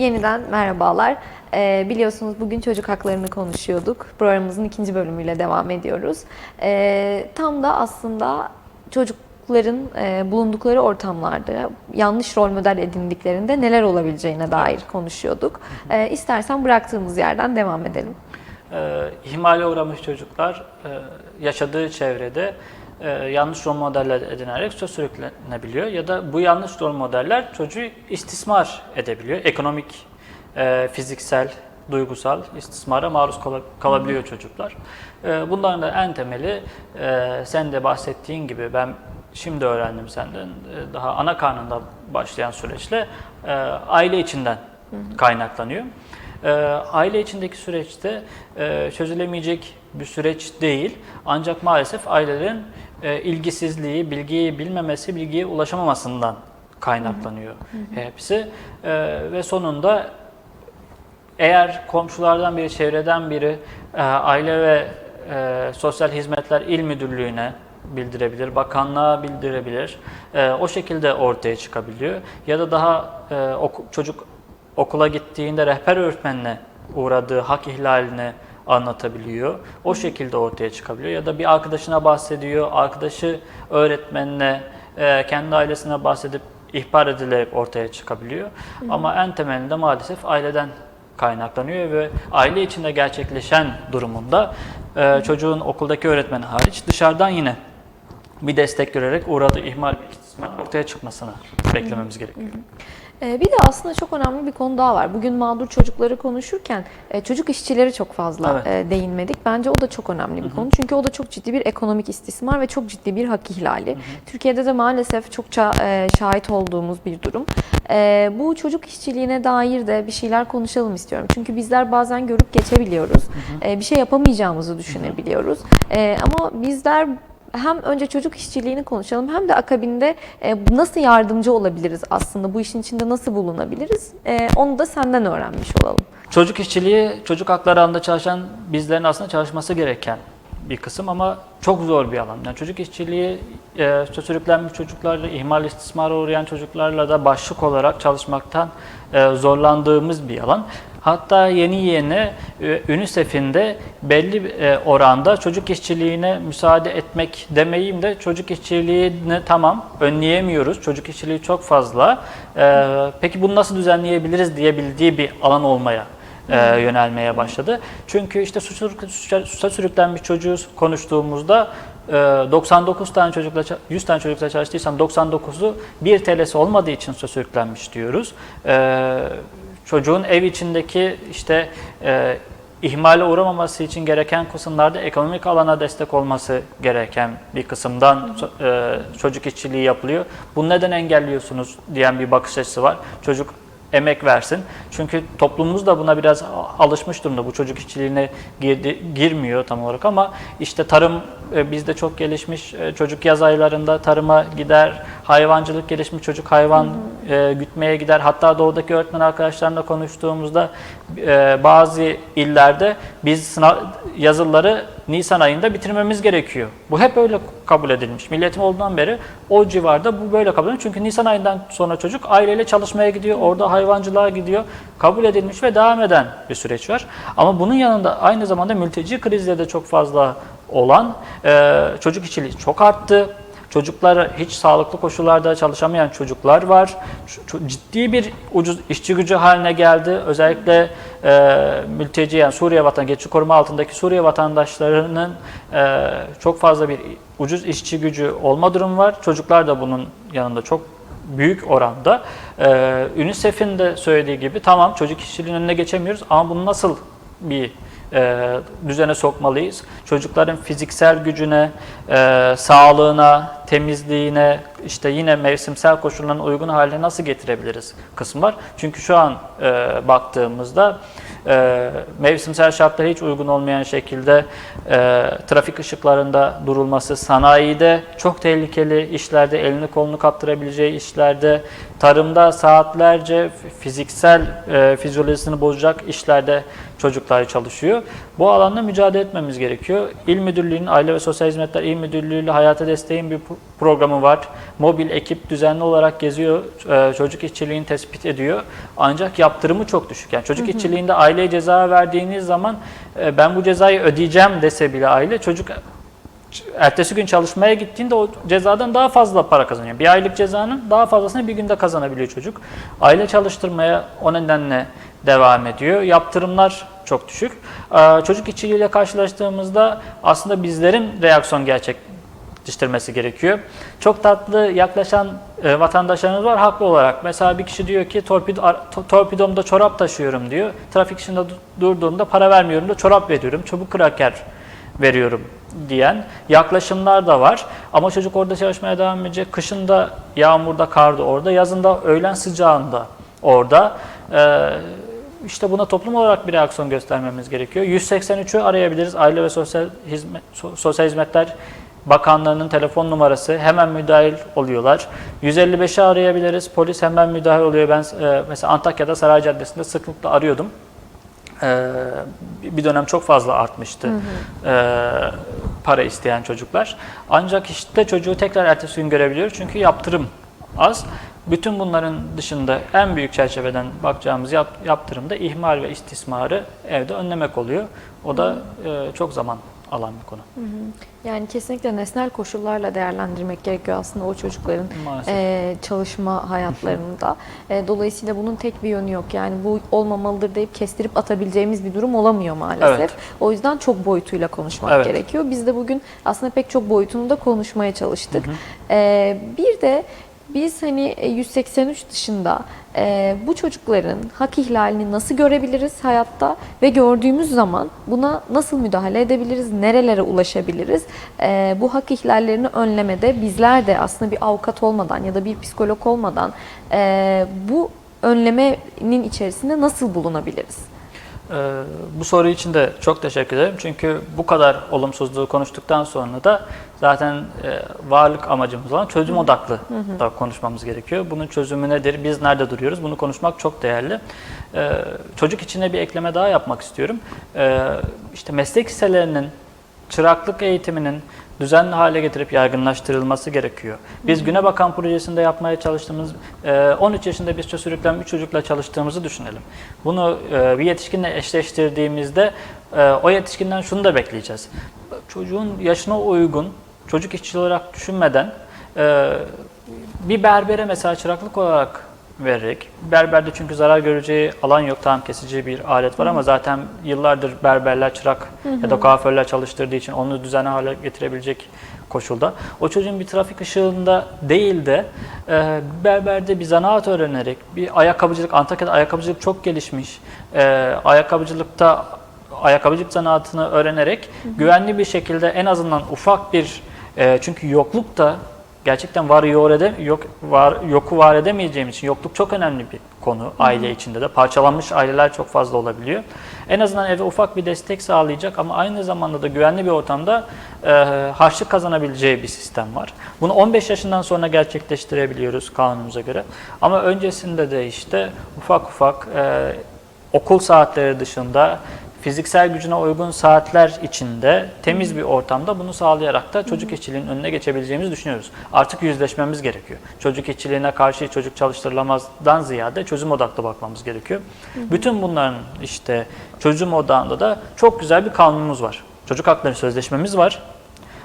Yeniden merhabalar. Ee, biliyorsunuz bugün çocuk haklarını konuşuyorduk. Programımızın ikinci bölümüyle devam ediyoruz. Ee, tam da aslında çocukların e, bulundukları ortamlarda yanlış rol model edindiklerinde neler olabileceğine dair konuşuyorduk. Ee, istersen bıraktığımız yerden devam edelim. e, ihmale uğramış çocuklar e, yaşadığı çevrede e, yanlış rol modeller edinerek söz sürüklenebiliyor ya da bu yanlış rol modeller çocuğu istismar edebiliyor. Ekonomik, e, fiziksel, duygusal istismara maruz kala- kalabiliyor çocuklar. E, bunların da en temeli e, sen de bahsettiğin gibi ben şimdi öğrendim senden e, daha ana karnında başlayan süreçle e, aile içinden kaynaklanıyor. E, aile içindeki süreçte e, çözülemeyecek bir süreç değil. Ancak maalesef ailelerin e, ilgisizliği, bilgiyi bilmemesi, bilgiye ulaşamamasından kaynaklanıyor hepsi. E, ve sonunda eğer komşulardan biri, çevreden biri e, aile ve e, sosyal hizmetler il müdürlüğüne bildirebilir, bakanlığa bildirebilir. E, o şekilde ortaya çıkabiliyor. Ya da daha e, oku- çocuk okula gittiğinde rehber öğretmenine uğradığı hak ihlalini anlatabiliyor. O şekilde ortaya çıkabiliyor. Ya da bir arkadaşına bahsediyor, arkadaşı öğretmenine, e, kendi ailesine bahsedip ihbar edilerek ortaya çıkabiliyor. Ama en temelinde maalesef aileden kaynaklanıyor ve aile içinde gerçekleşen durumunda e, çocuğun okuldaki öğretmen hariç dışarıdan yine bir destek görerek uğradığı ihmal ve istismar ortaya çıkmasını beklememiz gerekiyor. Ee, Bir de aslında çok önemli bir konu daha var. Bugün mağdur çocukları konuşurken e, çocuk işçileri çok fazla Evet. e, değinmedik. Bence o da çok önemli bir konu. Çünkü o da çok ciddi bir ekonomik istismar ve çok ciddi bir hak ihlali. Türkiye'de de maalesef çokça e, şahit olduğumuz bir durum. Bu çocuk işçiliğine dair de bir şeyler konuşalım istiyorum. Çünkü bizler bazen görüp geçebiliyoruz. E, Bir şey yapamayacağımızı düşünebiliyoruz. Ama bizler hem önce çocuk işçiliğini konuşalım hem de akabinde e, nasıl yardımcı olabiliriz aslında bu işin içinde nasıl bulunabiliriz e, onu da senden öğrenmiş olalım. Çocuk işçiliği, çocuk hakları alanında çalışan bizlerin aslında çalışması gereken bir kısım ama çok zor bir alan. Yani çocuk işçiliği, e, çocuklarla, ihmal istismara uğrayan çocuklarla da başlık olarak çalışmaktan e, zorlandığımız bir alan. Hatta yeni yeni e, UNICEF'in de belli e, oranda çocuk işçiliğine müsaade etmek demeyeyim de çocuk işçiliğini tamam önleyemiyoruz. Çocuk işçiliği çok fazla. E, peki bunu nasıl düzenleyebiliriz diyebildiği bir alan olmaya e, yönelmeye başladı. Çünkü işte suça, sürüklenmiş çocuğu konuştuğumuzda e, 99 tane çocukla, ça- 100 tane çocukla çalıştıysam 99'u 1 TL'si olmadığı için suça sürüklenmiş diyoruz. Çocuğun ev içindeki işte e, ihmale uğramaması için gereken kısımlarda ekonomik alana destek olması gereken bir kısımdan e, çocuk işçiliği yapılıyor. Bunu neden engelliyorsunuz diyen bir bakış açısı var. Çocuk emek versin. Çünkü toplumumuz da buna biraz alışmış durumda. Bu çocuk işçiliğine girdi, girmiyor tam olarak ama işte tarım e, bizde çok gelişmiş. E, Çocuk yaz aylarında tarıma gider. Hayvancılık gelişmiş. Çocuk hayvan e, gütmeye gider. Hatta doğudaki öğretmen arkadaşlarımla konuştuğumuzda e, bazı illerde biz sınav yazılıları Nisan ayında bitirmemiz gerekiyor. Bu hep öyle kabul edilmiş. Milletim olduğundan beri o civarda bu böyle kabul edilmiş. Çünkü Nisan ayından sonra çocuk aileyle çalışmaya gidiyor, orada hayvancılığa gidiyor. Kabul edilmiş ve devam eden bir süreç var. Ama bunun yanında aynı zamanda mülteci krizleri de çok fazla olan çocuk işçiliği çok arttı. Çocuklar hiç sağlıklı koşullarda çalışamayan çocuklar var. Ciddi bir ucuz işçi gücü haline geldi. Özellikle e, mülteci yani Suriye vatan geçici koruma altındaki Suriye vatandaşlarının e, çok fazla bir ucuz işçi gücü olma durumu var. Çocuklar da bunun yanında çok büyük oranda. E, UNICEF'in de söylediği gibi tamam çocuk işçiliğinin önüne geçemiyoruz ama bunu nasıl bir e, düzene sokmalıyız. Çocukların fiziksel gücüne, e, sağlığına, temizliğine, işte yine mevsimsel koşulların uygun haline nasıl getirebiliriz kısmı var. Çünkü şu an e, baktığımızda e, mevsimsel şartlara hiç uygun olmayan şekilde e, trafik ışıklarında durulması, sanayide çok tehlikeli işlerde, elini kolunu kaptırabileceği işlerde, tarımda saatlerce fiziksel e, fizyolojisini bozacak işlerde çocuklar çalışıyor. Bu alanda mücadele etmemiz gerekiyor. İl Müdürlüğü'nün Aile ve Sosyal Hizmetler İl Müdürlüğü ile Hayata Desteğin bir programı var. Mobil ekip düzenli olarak geziyor, e, çocuk işçiliğini tespit ediyor. Ancak yaptırımı çok düşük. Yani çocuk işçiliğinde aileye ceza verdiğiniz zaman e, ben bu cezayı ödeyeceğim dese bile aile çocuk ertesi gün çalışmaya gittiğinde o cezadan daha fazla para kazanıyor. Bir aylık cezanın daha fazlasını bir günde kazanabiliyor çocuk. Aile çalıştırmaya o nedenle devam ediyor. Yaptırımlar çok düşük. Ee, Çocuk işçiliğiyle karşılaştığımızda aslında bizlerin reaksiyon gerçekleştirmesi gerekiyor. Çok tatlı yaklaşan e, vatandaşlarımız var haklı olarak. Mesela bir kişi diyor ki torpido, ar- to- torpidomda çorap taşıyorum diyor. Trafik du- durduğumda para vermiyorum da çorap veriyorum. Çabuk kraker veriyorum diyen yaklaşımlar da var. Ama çocuk orada çalışmaya devam edecek. Kışında yağmurda, karda orada, yazında öğlen sıcağında orada. Ee, işte buna toplum olarak bir reaksiyon göstermemiz gerekiyor. 183'ü arayabiliriz. Aile ve Sosyal, Hizmet, So- Sosyal Hizmetler Bakanlığı'nın telefon numarası hemen müdahil oluyorlar. 155'i arayabiliriz. Polis hemen müdahil oluyor. Ben e, mesela Antakya'da Saray Caddesi'nde sıklıkla arıyordum. Ee, bir dönem çok fazla artmıştı ee, para isteyen çocuklar. Ancak işte çocuğu tekrar ertesi gün görebiliyoruz çünkü yaptırım az. Bütün bunların dışında en büyük çerçeveden bakacağımız yap, yaptırım da ihmal ve istismarı evde önlemek oluyor. O da e, çok zaman alan bir konu. Yani kesinlikle nesnel koşullarla değerlendirmek gerekiyor aslında o çocukların Maalesef. e, çalışma hayatlarında. E, dolayısıyla bunun tek bir yönü yok. Yani bu olmamalıdır deyip kestirip atabileceğimiz bir durum olamıyor maalesef. Evet. O yüzden çok boyutuyla konuşmak Evet. gerekiyor. Biz de bugün aslında pek çok boyutunu da konuşmaya çalıştık. E, bir de biz hani e, 183 dışında e, bu çocukların hak ihlalini nasıl görebiliriz hayatta ve gördüğümüz zaman buna nasıl müdahale edebiliriz, nerelere ulaşabiliriz? E, bu hak ihlallerini önlemede bizler de aslında bir avukat olmadan ya da bir psikolog olmadan e, bu önlemenin içerisinde nasıl bulunabiliriz? Ee, bu soru için de çok teşekkür ederim. Çünkü bu kadar olumsuzluğu konuştuktan sonra da zaten e, varlık amacımız olan çözüm odaklı da konuşmamız gerekiyor. Bunun çözümü nedir? Biz nerede duruyoruz? Bunu konuşmak çok değerli. Ee, çocuk içine bir ekleme daha yapmak istiyorum. Ee, işte meslek liselerinin çıraklık eğitiminin düzenli hale getirip yaygınlaştırılması gerekiyor. Biz Güne Bakan projesinde yapmaya çalıştığımız e, 13 yaşında bir sürüklenmiş çocukla çalıştığımızı düşünelim. Bunu e, bir yetişkinle eşleştirdiğimizde e, o yetişkinden şunu da bekleyeceğiz. Çocuğun yaşına uygun, çocuk işçi olarak düşünmeden e, bir berbere mesela çıraklık olarak vererek, berberde çünkü zarar göreceği alan yok, tam kesici bir alet var ama zaten yıllardır berberler çırak ya da kuaförler çalıştırdığı için onu düzenli hale getirebilecek koşulda. O çocuğun bir trafik ışığında değil de e, berberde bir zanaat öğrenerek, bir ayakkabıcılık, Antakya'da ayakkabıcılık çok gelişmiş, e, ayakkabıcılıkta ayakkabıcılık zanaatını öğrenerek güvenli bir şekilde en azından ufak bir e, çünkü yokluk da gerçekten var yok ede yok var yoku var edemeyeceğimiz için yokluk çok önemli bir konu aile içinde de parçalanmış aileler çok fazla olabiliyor. En azından eve ufak bir destek sağlayacak ama aynı zamanda da güvenli bir ortamda e, harçlık kazanabileceği bir sistem var. Bunu 15 yaşından sonra gerçekleştirebiliyoruz kanunumuza göre. Ama öncesinde de işte ufak ufak e, okul saatleri dışında fiziksel gücüne uygun saatler içinde temiz bir ortamda bunu sağlayarak da çocuk işçiliğinin önüne geçebileceğimizi düşünüyoruz. Artık yüzleşmemiz gerekiyor. Çocuk işçiliğine karşı çocuk çalıştırılamazdan ziyade çözüm odaklı bakmamız gerekiyor. Bütün bunların işte çözüm odağında da çok güzel bir kanunumuz var. Çocuk hakları sözleşmemiz var.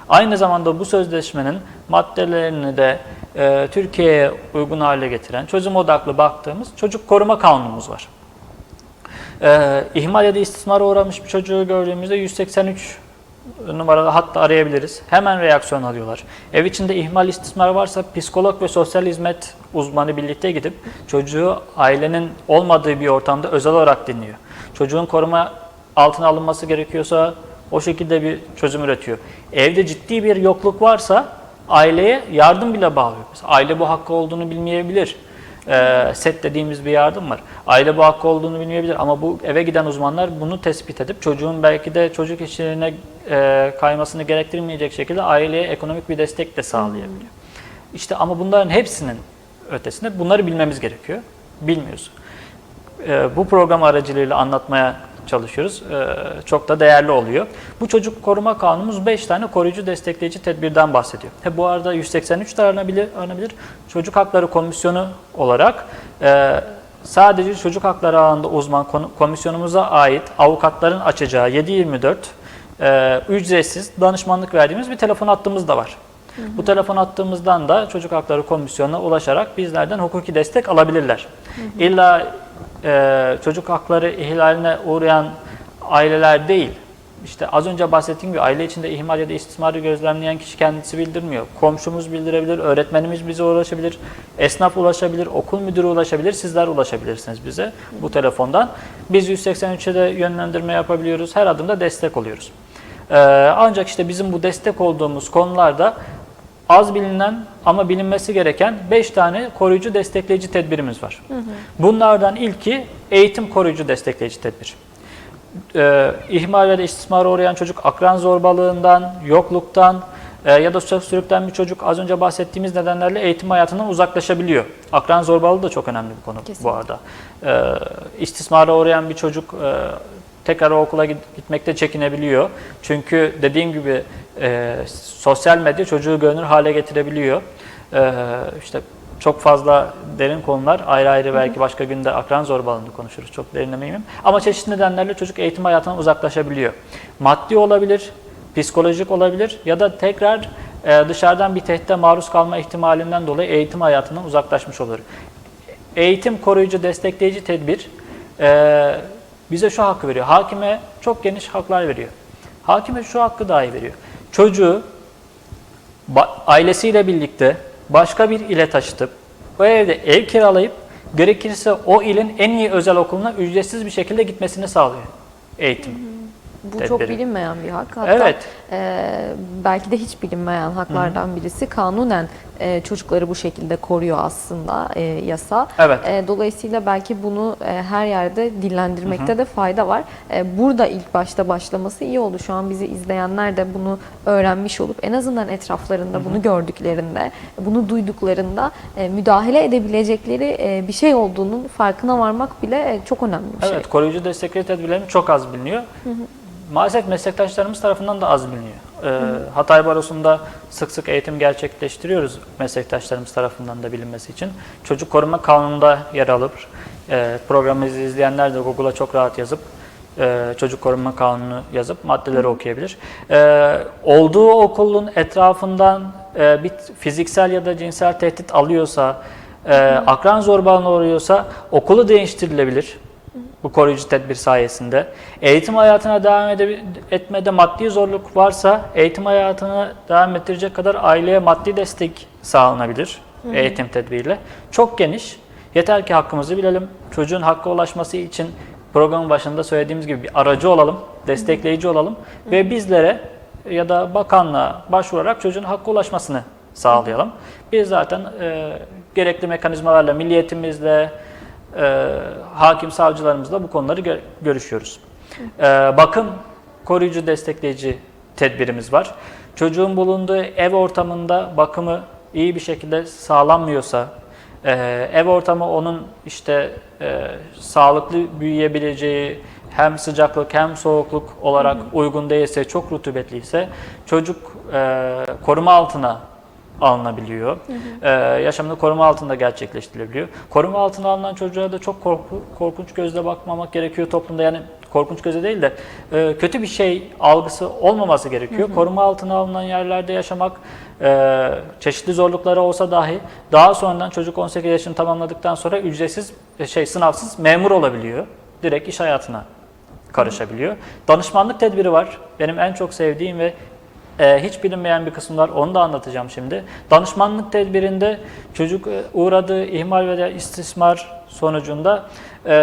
Aynı zamanda bu sözleşmenin maddelerini de e, Türkiye'ye uygun hale getiren, çözüm odaklı baktığımız çocuk koruma kanunumuz var. Ee, ihmal ya da istismara uğramış bir çocuğu gördüğümüzde 183 numaralı hatta arayabiliriz. Hemen reaksiyon alıyorlar. Ev içinde ihmal istismar varsa psikolog ve sosyal hizmet uzmanı birlikte gidip çocuğu ailenin olmadığı bir ortamda özel olarak dinliyor. Çocuğun koruma altına alınması gerekiyorsa o şekilde bir çözüm üretiyor. Evde ciddi bir yokluk varsa aileye yardım bile bağlıyor. Mesela aile bu hakkı olduğunu bilmeyebilir. Ee, set dediğimiz bir yardım var. Aile bu hakkı olduğunu bilmeyebilir ama bu eve giden uzmanlar bunu tespit edip çocuğun belki de çocuk işlerine e, kaymasını gerektirmeyecek şekilde aileye ekonomik bir destek de sağlayabiliyor. İşte ama bunların hepsinin ötesinde bunları bilmemiz gerekiyor. Bilmiyoruz. Ee, bu program aracılığıyla anlatmaya çalışıyoruz. Ee, çok da değerli oluyor. Bu çocuk koruma kanunumuz 5 tane koruyucu destekleyici tedbirden bahsediyor. He, bu arada 183 de aranabilir, aranabilir. Çocuk Hakları Komisyonu olarak e, sadece çocuk hakları alanında uzman komisyonumuza ait avukatların açacağı 724 e, ücretsiz danışmanlık verdiğimiz bir telefon hattımız da var. Bu telefon attığımızdan da Çocuk Hakları Komisyonu'na ulaşarak bizlerden hukuki destek alabilirler. İlla e, çocuk hakları ihlaline uğrayan aileler değil. İşte az önce bahsettiğim gibi aile içinde ihmal ya da istismarı gözlemleyen kişi kendisi bildirmiyor. Komşumuz bildirebilir, öğretmenimiz bize ulaşabilir, esnaf ulaşabilir, okul müdürü ulaşabilir, sizler ulaşabilirsiniz bize bu telefondan. Biz 183'e de yönlendirme yapabiliyoruz, her adımda destek oluyoruz. Ee, ancak işte bizim bu destek olduğumuz konularda az bilinen ama bilinmesi gereken 5 tane koruyucu destekleyici tedbirimiz var. Bunlardan ilki eğitim koruyucu destekleyici tedbir. Ee, ihmal ve de istismara uğrayan çocuk akran zorbalığından, yokluktan e, ya da çok sürüklen bir çocuk az önce bahsettiğimiz nedenlerle eğitim hayatından uzaklaşabiliyor. Akran zorbalığı da çok önemli bir konu Kesinlikle. bu arada. Ee, istismara uğrayan bir çocuk e, tekrar okula git- gitmekte çekinebiliyor. Çünkü dediğim gibi e, sosyal medya çocuğu görünür hale getirebiliyor. E, işte çok fazla derin konular ayrı ayrı belki başka günde akran zorbalığını konuşuruz. Çok derinlemeyeyim. Ama çeşitli nedenlerle çocuk eğitim hayatından uzaklaşabiliyor. Maddi olabilir, psikolojik olabilir ya da tekrar e, dışarıdan bir tehdide maruz kalma ihtimalinden dolayı eğitim hayatından uzaklaşmış olur. Eğitim koruyucu destekleyici tedbir e, bize şu hakkı veriyor. Hakime çok geniş haklar veriyor. Hakime şu hakkı dahi veriyor. Çocuğu ailesiyle birlikte başka bir ile taşıtıp o evde ev kiralayıp gerekirse o ilin en iyi özel okuluna ücretsiz bir şekilde gitmesini sağlıyor eğitim. Bu Tedbiri. çok bilinmeyen bir hak. Hatta Evet. e, belki de hiç bilinmeyen haklardan birisi. Kanunen e, çocukları bu şekilde koruyor aslında e, yasa. Evet. E, dolayısıyla belki bunu e, her yerde dillendirmekte de fayda var. E, burada ilk başta başlaması iyi oldu. Şu an bizi izleyenler de bunu öğrenmiş olup en azından etraflarında bunu gördüklerinde, bunu duyduklarında e, müdahale edebilecekleri e, bir şey olduğunun farkına varmak bile e, çok önemli bir şey. Evet, koruyucu destekleyici tedbirlerimiz çok az biliniyor. Maalesef meslektaşlarımız tarafından da az biliniyor. Ee, Hatay Barosu'nda sık sık eğitim gerçekleştiriyoruz meslektaşlarımız tarafından da bilinmesi için. Çocuk Koruma Kanunu'nda yer alır. Ee, programımızı izleyenler de Google'a çok rahat yazıp e, Çocuk Koruma Kanunu yazıp maddeleri okuyabilir. Ee, olduğu okulun etrafından e, bir fiziksel ya da cinsel tehdit alıyorsa, e, akran zorbalığına uğruyorsa okulu değiştirilebilir bu koruyucu tedbir sayesinde. Eğitim hayatına devam ede- etmede maddi zorluk varsa eğitim hayatını devam ettirecek kadar aileye maddi destek sağlanabilir eğitim tedbiriyle. Çok geniş. Yeter ki hakkımızı bilelim. Çocuğun hakka ulaşması için programın başında söylediğimiz gibi bir aracı olalım, destekleyici olalım ve bizlere ya da bakanlığa başvurarak çocuğun hakka ulaşmasını sağlayalım. Biz zaten e, gerekli mekanizmalarla, milliyetimizle, e, hakim savcılarımızla bu konuları gö- görüşüyoruz. E, bakım koruyucu destekleyici tedbirimiz var. Çocuğun bulunduğu ev ortamında bakımı iyi bir şekilde sağlanmıyorsa, e, ev ortamı onun işte e, sağlıklı büyüyebileceği hem sıcaklık hem soğukluk olarak uygun değilse, çok rutubetliyse çocuk e, koruma altına alınabiliyor. Ee, yaşamını koruma altında gerçekleştirilebiliyor. Koruma altına alınan çocuğa da çok korku, korkunç gözle bakmamak gerekiyor toplumda. Yani korkunç gözle değil de e, kötü bir şey algısı olmaması gerekiyor. Koruma altına alınan yerlerde yaşamak e, çeşitli zorlukları olsa dahi daha sonradan çocuk 18 yaşını tamamladıktan sonra ücretsiz e, şey sınavsız memur olabiliyor. Direkt iş hayatına karışabiliyor. Danışmanlık tedbiri var. Benim en çok sevdiğim ve e, hiç bilinmeyen bir kısım var. Onu da anlatacağım şimdi. Danışmanlık tedbirinde çocuk e, uğradığı ihmal veya istismar sonucunda e,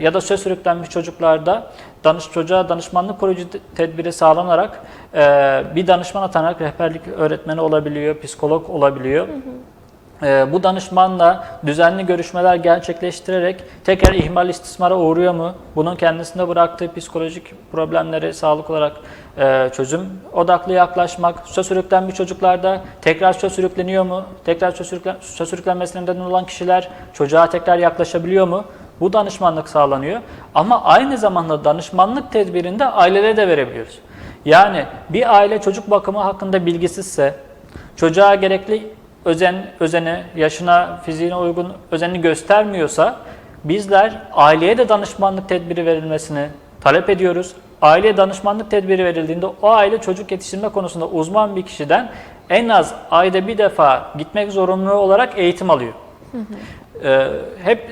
ya da söz sürüklenmiş çocuklarda danış çocuğa danışmanlık koruyucu te- tedbiri sağlanarak e, bir danışman atanarak rehberlik öğretmeni olabiliyor, psikolog olabiliyor. Ee, bu danışmanla düzenli görüşmeler gerçekleştirerek tekrar ihmal istismara uğruyor mu? Bunun kendisinde bıraktığı psikolojik problemleri sağlık olarak e, çözüm odaklı yaklaşmak. Söz sürüklenmiş çocuklarda tekrar söz sürükleniyor mu? Tekrar söz, sürüklen, söz sürüklenmesine neden olan kişiler çocuğa tekrar yaklaşabiliyor mu? Bu danışmanlık sağlanıyor. Ama aynı zamanda danışmanlık tedbirinde ailelere de verebiliyoruz. Yani bir aile çocuk bakımı hakkında bilgisizse, çocuğa gerekli özen, özeni, yaşına, fiziğine uygun özeni göstermiyorsa bizler aileye de danışmanlık tedbiri verilmesini talep ediyoruz. Aileye danışmanlık tedbiri verildiğinde o aile çocuk yetiştirme konusunda uzman bir kişiden en az ayda bir defa gitmek zorunlu olarak eğitim alıyor. Ee, hep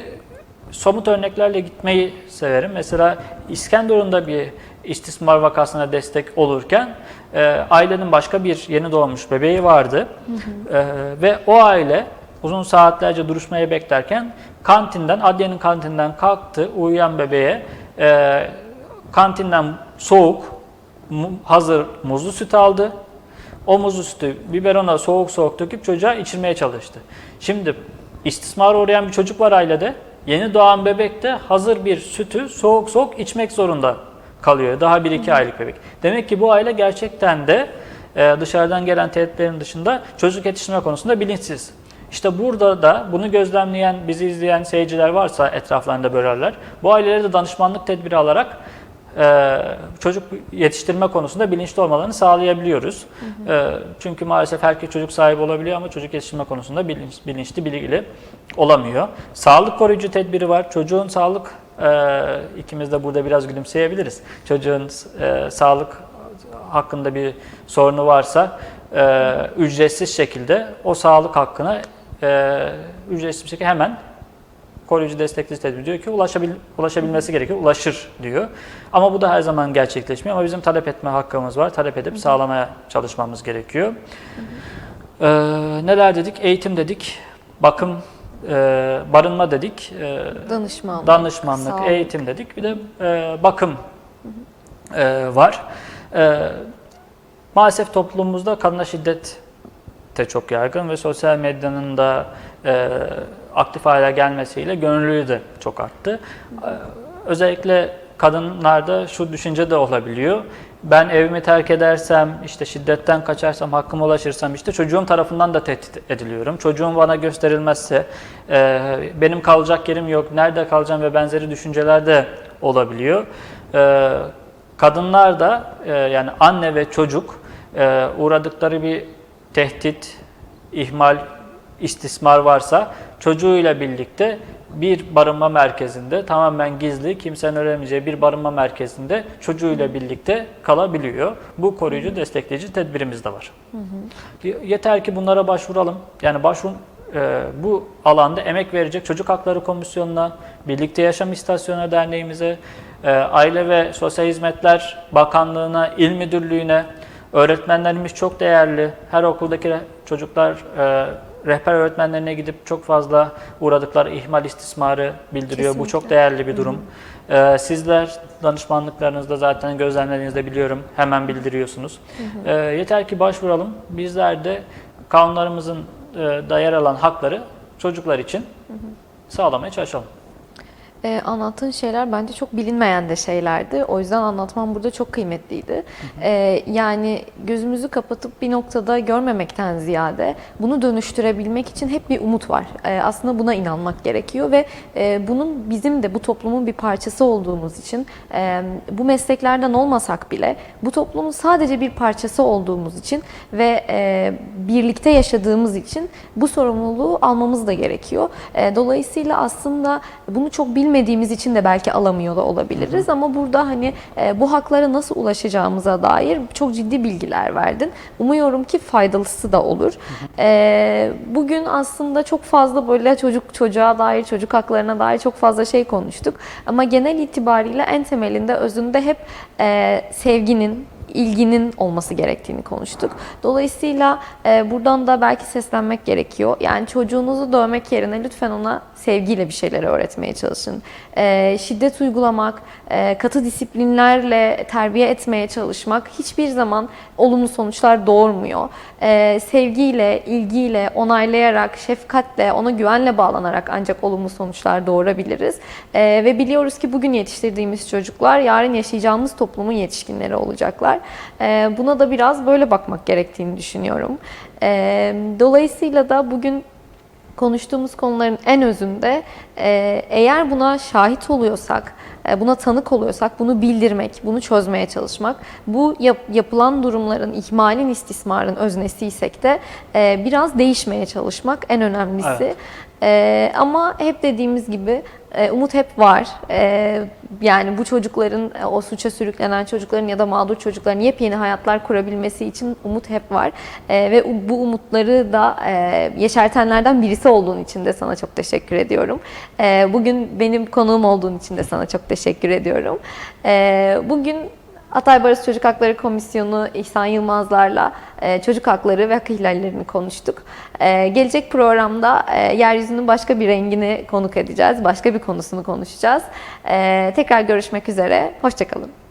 somut örneklerle gitmeyi severim. Mesela İskenderun'da bir istismar vakasına destek olurken e, ailenin başka bir yeni doğmuş bebeği vardı. E, ve o aile uzun saatlerce duruşmaya beklerken kantinden, adliyenin kantinden kalktı uyuyan bebeğe e, kantinden soğuk, hazır muzlu süt aldı. O muzlu sütü biberona soğuk soğuk döküp çocuğa içirmeye çalıştı. Şimdi istismara uğrayan bir çocuk var ailede. Yeni doğan bebek de hazır bir sütü soğuk soğuk içmek zorunda kalıyor. Daha 1-2 aylık bebek. Demek ki bu aile gerçekten de e, dışarıdan gelen tehditlerin dışında çocuk yetiştirme konusunda bilinçsiz. İşte burada da bunu gözlemleyen, bizi izleyen seyirciler varsa etraflarında bölerler. Bu ailelere de danışmanlık tedbiri alarak e, çocuk yetiştirme konusunda bilinçli olmalarını sağlayabiliyoruz. E, çünkü maalesef herkes çocuk sahibi olabiliyor ama çocuk yetiştirme konusunda bilinç, bilinçli, bilgili olamıyor. Sağlık koruyucu tedbiri var. Çocuğun sağlık, e, ikimiz de burada biraz gülümseyebiliriz. Çocuğun e, sağlık hakkında bir sorunu varsa e, ücretsiz şekilde o sağlık hakkını e, ücretsiz bir şekilde hemen koruyucu destekleyici tedbir diyor ki ulaşabil, ulaşabilmesi gerekiyor, ulaşır diyor. Ama bu da her zaman gerçekleşmiyor ama bizim talep etme hakkımız var. Talep edip sağlamaya çalışmamız gerekiyor. Ee, neler dedik? Eğitim dedik, bakım, e, barınma dedik, e, Danışmanlık. danışmanlık, sağlık. eğitim dedik. Bir de e, bakım e, var. E, maalesef toplumumuzda kadına şiddet de çok yaygın ve sosyal medyanın da e, aktif hale gelmesiyle gönüllülüğü de çok arttı. E, özellikle kadınlarda şu düşünce de olabiliyor. Ben evimi terk edersem, işte şiddetten kaçarsam, hakkıma ulaşırsam işte çocuğum tarafından da tehdit ediliyorum. Çocuğum bana gösterilmezse e, benim kalacak yerim yok, nerede kalacağım ve benzeri düşünceler de olabiliyor. E, kadınlar da e, yani anne ve çocuk e, uğradıkları bir tehdit, ihmal, istismar varsa çocuğuyla birlikte bir barınma merkezinde tamamen gizli, kimsenin öğrenemeyeceği bir barınma merkezinde çocuğuyla birlikte kalabiliyor. Bu koruyucu, destekleyici tedbirimiz de var. Yeter ki bunlara başvuralım. Yani başvurun e, bu alanda emek verecek Çocuk Hakları Komisyonu'na, Birlikte Yaşam İstasyonu Derneğimize, e, Aile ve Sosyal Hizmetler Bakanlığı'na, İl Müdürlüğü'ne, öğretmenlerimiz çok değerli. Her okuldaki çocuklar e, rehber öğretmenlerine gidip çok fazla uğradıkları ihmal istismarı bildiriyor. Bu çok Kesinlikle. değerli bir durum. E, sizler danışmanlıklarınızda zaten gözlemlerinizde biliyorum hemen bildiriyorsunuz. E, yeter ki başvuralım. Bizler de kanunlarımızın e, da yer alan hakları çocuklar için sağlamaya çalışalım. Ee, anlattığın şeyler bence çok bilinmeyen de şeylerdi. O yüzden anlatmam burada çok kıymetliydi. Ee, yani gözümüzü kapatıp bir noktada görmemekten ziyade bunu dönüştürebilmek için hep bir umut var. Ee, aslında buna inanmak gerekiyor ve e, bunun bizim de bu toplumun bir parçası olduğumuz için e, bu mesleklerden olmasak bile bu toplumun sadece bir parçası olduğumuz için ve e, birlikte yaşadığımız için bu sorumluluğu almamız da gerekiyor. E, dolayısıyla aslında bunu çok bilmediğimiz için de belki alamıyor da olabiliriz ama burada hani e, bu haklara nasıl ulaşacağımıza dair çok ciddi bilgiler verdin. Umuyorum ki faydalısı da olur. E, bugün aslında çok fazla böyle çocuk çocuğa dair, çocuk haklarına dair çok fazla şey konuştuk. Ama genel itibariyle en temelinde özünde hep e, sevginin, ilginin olması gerektiğini konuştuk. Dolayısıyla e, buradan da belki seslenmek gerekiyor. Yani çocuğunuzu dövmek yerine lütfen ona sevgiyle bir şeyler öğretmeye çalışın. E, şiddet uygulamak, e, katı disiplinlerle terbiye etmeye çalışmak hiçbir zaman olumlu sonuçlar doğurmuyor. E, sevgiyle, ilgiyle, onaylayarak, şefkatle, ona güvenle bağlanarak ancak olumlu sonuçlar doğurabiliriz. E, ve biliyoruz ki bugün yetiştirdiğimiz çocuklar yarın yaşayacağımız toplumun yetişkinleri olacaklar. E, buna da biraz böyle bakmak gerektiğini düşünüyorum. E, dolayısıyla da bugün konuştuğumuz konuların en özünde e, eğer buna şahit oluyorsak, e, buna tanık oluyorsak bunu bildirmek, bunu çözmeye çalışmak, bu yap- yapılan durumların, ihmalin, istismarın öznesiysek de e, biraz değişmeye çalışmak en önemlisi. Evet. E, ama hep dediğimiz gibi umut hep var. E, yani bu çocukların, e, o suça sürüklenen çocukların ya da mağdur çocukların yepyeni hayatlar kurabilmesi için umut hep var. E, ve bu umutları da e, yeşertenlerden birisi olduğun için de sana çok teşekkür ediyorum. E, bugün benim konuğum olduğun için de sana çok teşekkür ediyorum. E, bugün Hatay Barış Çocuk Hakları Komisyonu İhsan Yılmazlar'la e, çocuk hakları ve hak ihlallerini konuştuk. E, gelecek programda e, yeryüzünün başka bir rengini konuk edeceğiz. Başka bir konusunu konuşacağız. Tekrar görüşmek üzere. Hoşçakalın.